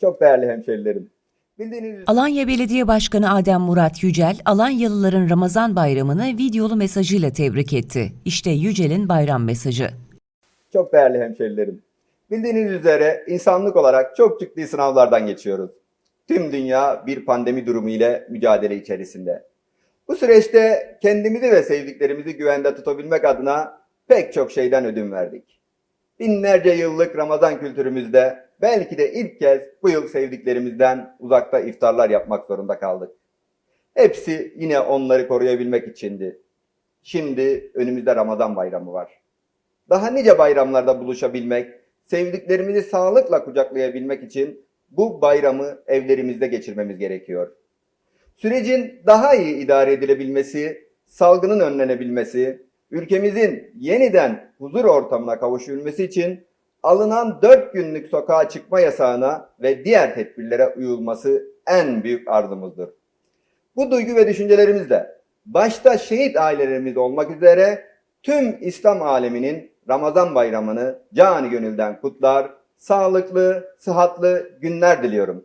Çok değerli hemşerilerim. Bildiğiniz Alanya Belediye Başkanı Adem Murat Yücel, Alanyalıların Ramazan bayramını videolu mesajıyla tebrik etti. İşte Yücel'in bayram mesajı. çok değerli hemşerilerim. Bildiğiniz üzere insanlık olarak çok ciddi sınavlardan geçiyoruz. Tüm dünya bir pandemi durumu ile mücadele içerisinde. Bu süreçte kendimizi ve sevdiklerimizi güvende tutabilmek adına pek çok şeyden ödün verdik. Binlerce yıllık Ramazan kültürümüzde belki de ilk kez bu yıl sevdiklerimizden uzakta iftarlar yapmak zorunda kaldık. Hepsi yine onları koruyabilmek içindi. Şimdi önümüzde Ramazan bayramı var. Daha nice bayramlarda buluşabilmek, sevdiklerimizi sağlıkla kucaklayabilmek için bu bayramı evlerimizde geçirmemiz gerekiyor. Sürecin daha iyi idare edilebilmesi, salgının önlenebilmesi, ülkemizin yeniden huzur ortamına kavuşabilmesi için alınan 4 günlük sokağa çıkma yasağına ve diğer tedbirlere uyulması en büyük arzumuzdur. Bu duygu ve düşüncelerimizle başta şehit ailelerimiz olmak üzere tüm İslam aleminin Ramazan bayramını cani gönülden kutlar, sağlıklı, sıhhatlı günler diliyorum.